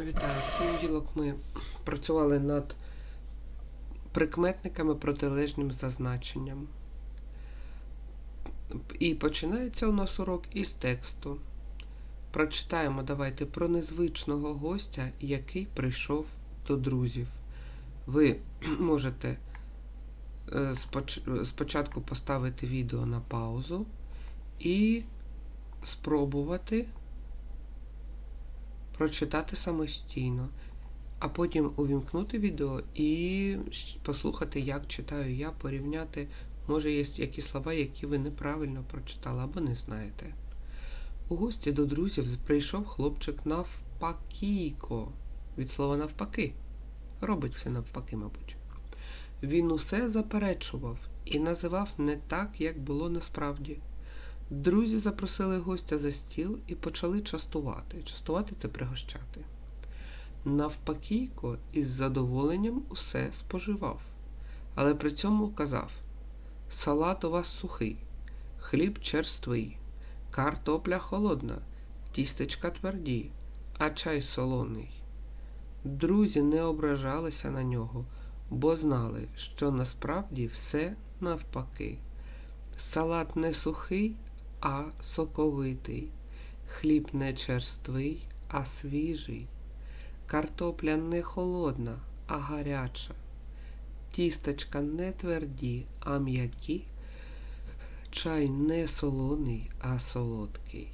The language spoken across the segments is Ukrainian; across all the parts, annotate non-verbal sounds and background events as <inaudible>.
Вітаю. В понеділок ми працювали над прикметниками протилежним зазначенням. І починається у нас урок із тексту. Прочитаємо давайте про незвичного гостя, який прийшов до друзів. Ви <clears throat> можете е, спочатку поставити відео на паузу і спробувати прочитати самостійно, а потім увімкнути відео і послухати, як читаю я, порівняти, може є якісь слова, які ви неправильно прочитали або не знаєте. У гості до друзів прийшов хлопчик навпакійко. Від слова навпаки. Робить все навпаки, мабуть. Він усе заперечував і називав не так, як було насправді. Друзі запросили гостя за стіл і почали частувати. Частувати це пригощати. Навпакійко із задоволенням усе споживав, але при цьому казав: салат у вас сухий, хліб черствий, картопля холодна, тістечка тверді, а чай солоний. Друзі не ображалися на нього, бо знали, що насправді все навпаки. Салат не сухий, а соковитий, хліб не черствий, а свіжий, картопля не холодна, а гаряча, тістечка не тверді, а м'які, чай не солоний, а солодкий.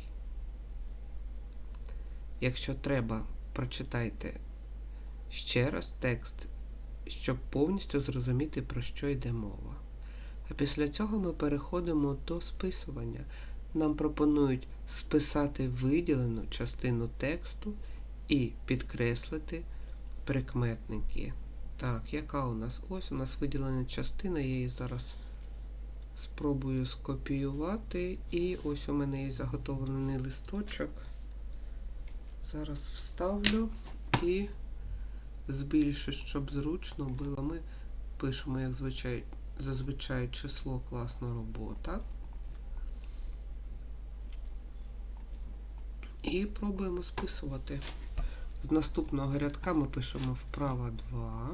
Якщо треба, прочитайте ще раз текст, щоб повністю зрозуміти, про що йде мова. А після цього ми переходимо до списування. Нам пропонують списати виділену частину тексту і підкреслити прикметники. Так, яка у нас? Ось у нас виділена частина, я її зараз спробую скопіювати. І ось у мене є заготовлений листочок. Зараз вставлю і збільшу, щоб зручно було. Ми пишемо, як звичай, зазвичай число класна робота. І пробуємо списувати. З наступного рядка ми пишемо вправа 2.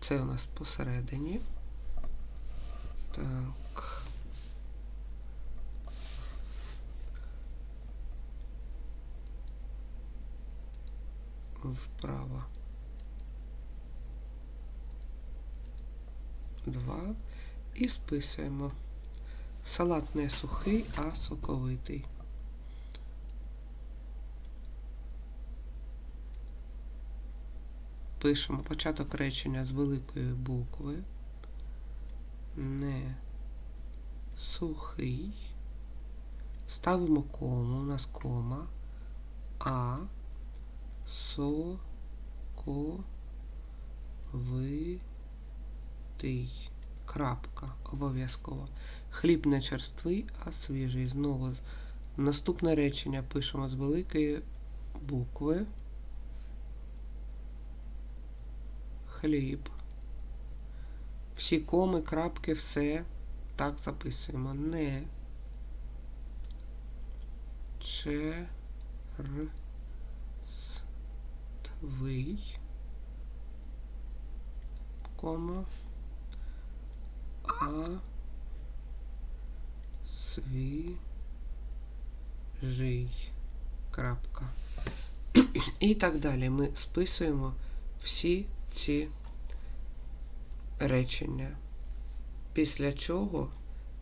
Це у нас посередині. Так. Вправа. 2. І списуємо. Салат не сухий, а соковитий. Пишемо початок речення з великої букви. Не сухий. Ставимо кому, у нас кома. А соковитий. Крапка. Обов'язково. Хліб не черствий, а свіжий. Знову наступне речення пишемо з великої букви. Хліб. Всі коми, крапки, все так записуємо. Не черствий, кома, а свіжий, крапка. <clears throat> І так далі. Ми списуємо всі ці речення. Після чого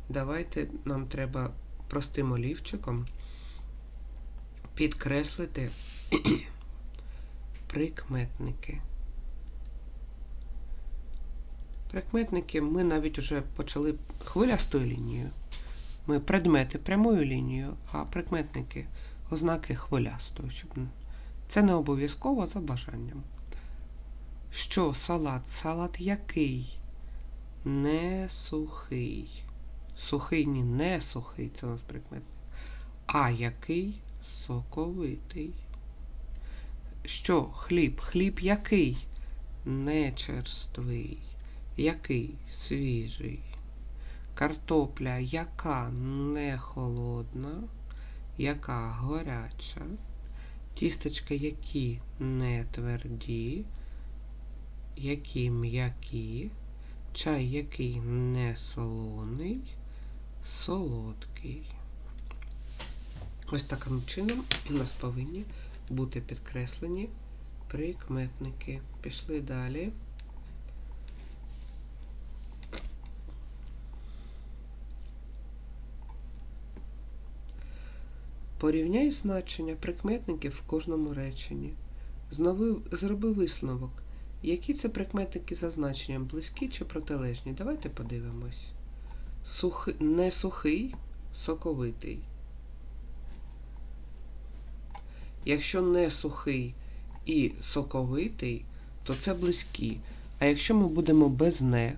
давайте нам треба простим олівчиком підкреслити <clears throat> прикметники. Прикметники ми навіть вже почали хвилястою лінією. Ми предмети прямою лінією, а прикметники ознаки хвилястою. Це не обов'язково за бажанням. Що салат? Салат який? Не сухий. Сухий ні, не сухий, це у нас прикметник. А який соковитий. Що? Хліб? Хліб який? Не черствий. Який? Свіжий. Картопля яка не холодна, яка горяча. Тістечка, які не тверді, які м'які, чай, який не солоний, солодкий. Ось таким чином у нас повинні бути підкреслені прикметники. Пішли далі. Порівняй значення прикметників в кожному реченні. Знову зроби висновок. Які це прикметники за значенням, близькі чи протилежні? Давайте подивимось. Сухи... Не сухий, соковитий. Якщо не сухий і соковитий, то це близькі. А якщо ми будемо без не,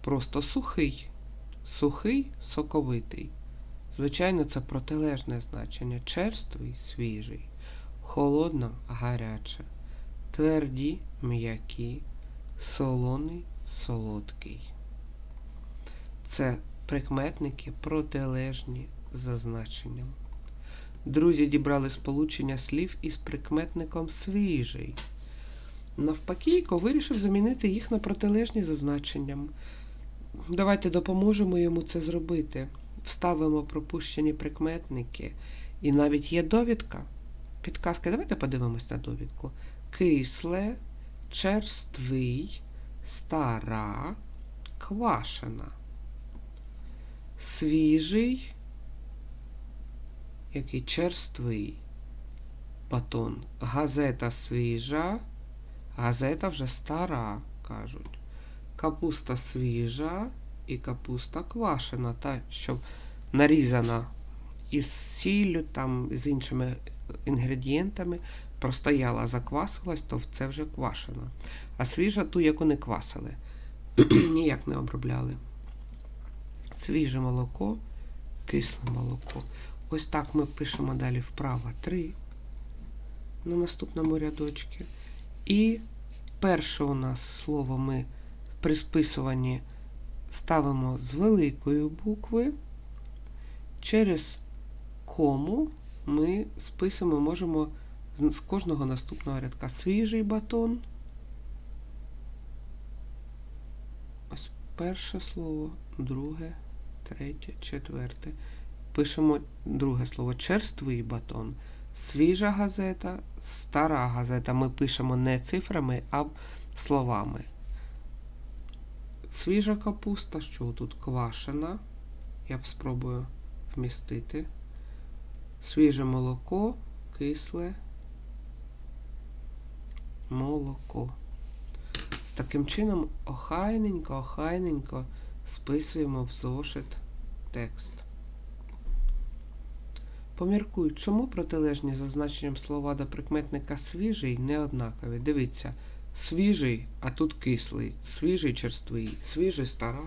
просто сухий, сухий, соковитий. Звичайно, це протилежне значення. Черствий, свіжий, холодно, гаряче, тверді, м'які, солоний, солодкий. Це прикметники протилежні за значенням. Друзі дібрали сполучення слів із прикметником свіжий. Навпаки, Іко вирішив замінити їх на протилежні за значенням. Давайте допоможемо йому це зробити. Вставимо пропущені прикметники. І навіть є довідка. Підказки. Давайте подивимось на довідку. Кисле, черствий, стара, квашена. Свіжий, який черствий батон. Газета свіжа, газета вже стара, кажуть. Капуста свіжа і капуста квашена, та, що нарізана із сіллю, там, з іншими інгредієнтами, простояла, заквасилась, то це вже квашена. А свіжа ту, яку не квасили, <clears throat> ніяк не обробляли. Свіже молоко, кисле молоко. Ось так ми пишемо далі вправо 3 на наступному рядочку. І перше у нас слово ми при списуванні ставимо з великої букви. Через кому ми списуємо, можемо з кожного наступного рядка свіжий батон. Ось перше слово, друге, третє, четверте. Пишемо друге слово черствий батон. Свіжа газета, стара газета. Ми пишемо не цифрами, а словами. Свіжа капуста, що тут квашена. Я б спробую вмістити. Свіже молоко, кисле молоко. З таким чином охайненько, охайненько списуємо в зошит текст. Поміркуй, чому протилежні за значенням слова до прикметника свіжий не однакові. Дивіться, свіжий, а тут кислий, свіжий черствий, свіжий стара,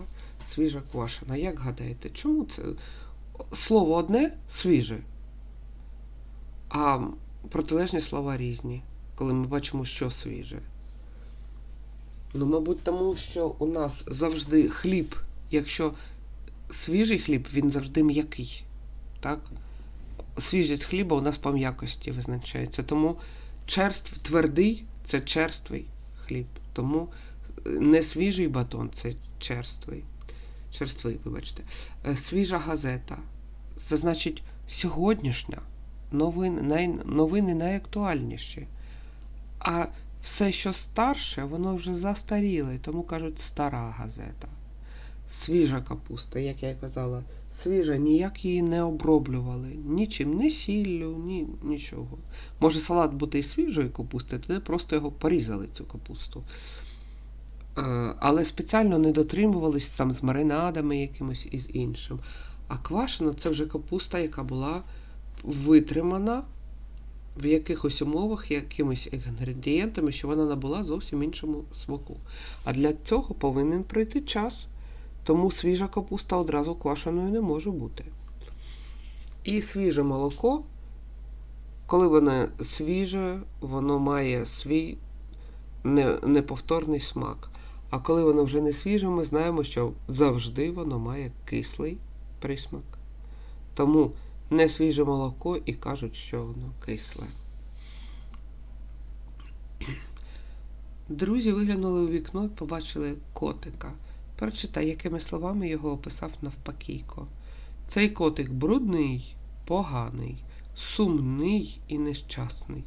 свіжа квашена. Як гадаєте, чому це слово одне свіже, а протилежні слова різні, коли ми бачимо, що свіже? Ну, мабуть, тому що у нас завжди хліб, якщо свіжий хліб, він завжди м'який. Так? Свіжість хліба у нас по м'якості визначається. Тому черств твердий це черствий хліб. Тому не свіжий батон це черствий. Черствий, вибачте. Е, Свіжа газета. Це значить сьогоднішня. Новини, най, новини найактуальніші. А все, що старше, воно вже застаріле, тому кажуть стара газета. Свіжа капуста, як я й казала, свіжа, ніяк її не оброблювали. Нічим, ні сіллю, ні нічого. Може салат бути і свіжої капусти, тоді просто його порізали, цю капусту. Але спеціально не дотримувались там з маринадами якимось і з іншим. А квашена це вже капуста, яка була витримана в якихось умовах якимись інгредієнтами, що вона набула зовсім іншому смаку. А для цього повинен пройти час. Тому свіжа капуста одразу квашеною не може бути. І свіже молоко, коли воно свіже, воно має свій неповторний смак. А коли воно вже не свіже, ми знаємо, що завжди воно має кислий присмак. Тому не свіже молоко і кажуть, що воно кисле. Друзі виглянули у вікно і побачили котика. Прочитай, якими словами його описав навпакійко. Цей котик брудний, поганий, сумний і нещасний.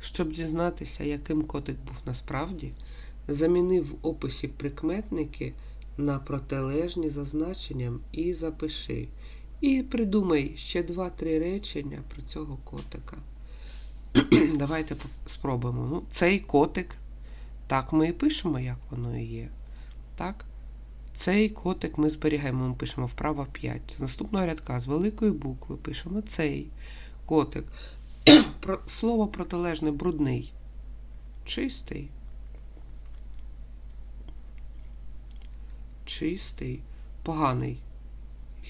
Щоб дізнатися, яким котик був насправді, замінив в описі прикметники на протилежні за значенням і запиши. І придумай ще два-три речення про цього котика. <clears throat> Давайте спробуємо. Ну, цей котик. Так, ми і пишемо, як воно і є. Так? Цей котик ми зберігаємо, ми пишемо вправо 5. З наступного рядка з великої букви пишемо цей котик. <clears throat> Про, слово протилежне брудний. Чистий. Чистий. Поганий.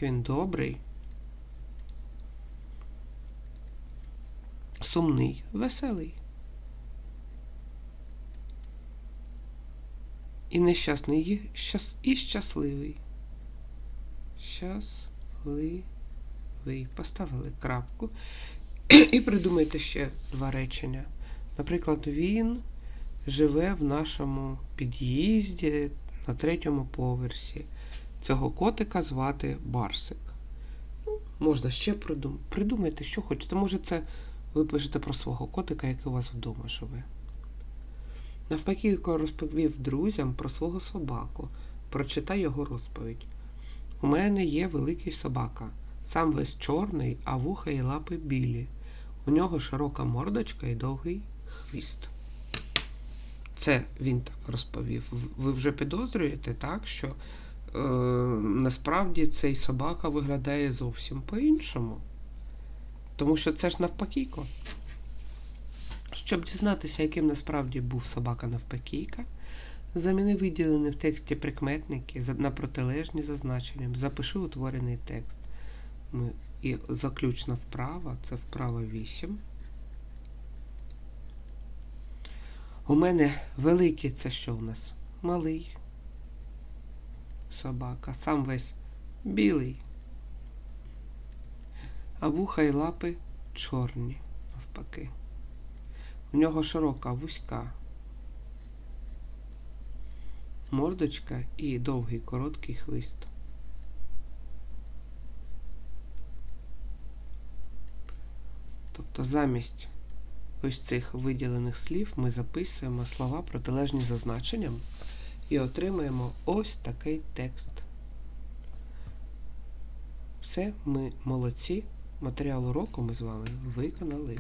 Він добрий. Сумний. Веселий. І нещасний, і щасливий. Щасливий. Поставили крапку. <clears throat> І придумайте ще два речення. Наприклад, він живе в нашому під'їзді на третьому поверсі. Цього котика звати Барсик. Ну, можна ще придумати. Придумайте, що хочете. Може, це ви пишете про свого котика, який у вас вдома живе. Навпаки, розповів друзям про свого собаку. Прочитай його розповідь. У мене є великий собака, сам весь чорний, а вуха і лапи білі. У нього широка мордочка і довгий хвіст. Це він так розповів. Ви вже підозрюєте, так, що е, насправді цей собака виглядає зовсім по-іншому. Тому що це ж навпакійко. Щоб дізнатися, яким насправді був собака навпакійка, заміни виділені в тексті прикметники на протилежні за значенням. Запиши утворений текст. Ми, і заключна вправа, це вправа 8. У мене великий це що у нас? Малий собака, сам весь білий. А вуха і лапи чорні, навпаки. У нього широка вузька мордочка і довгий короткий хвіст. Тобто замість ось цих виділених слів ми записуємо слова протилежні за значенням і отримаємо ось такий текст. Все, ми молодці. Матеріал уроку ми з вами виконали.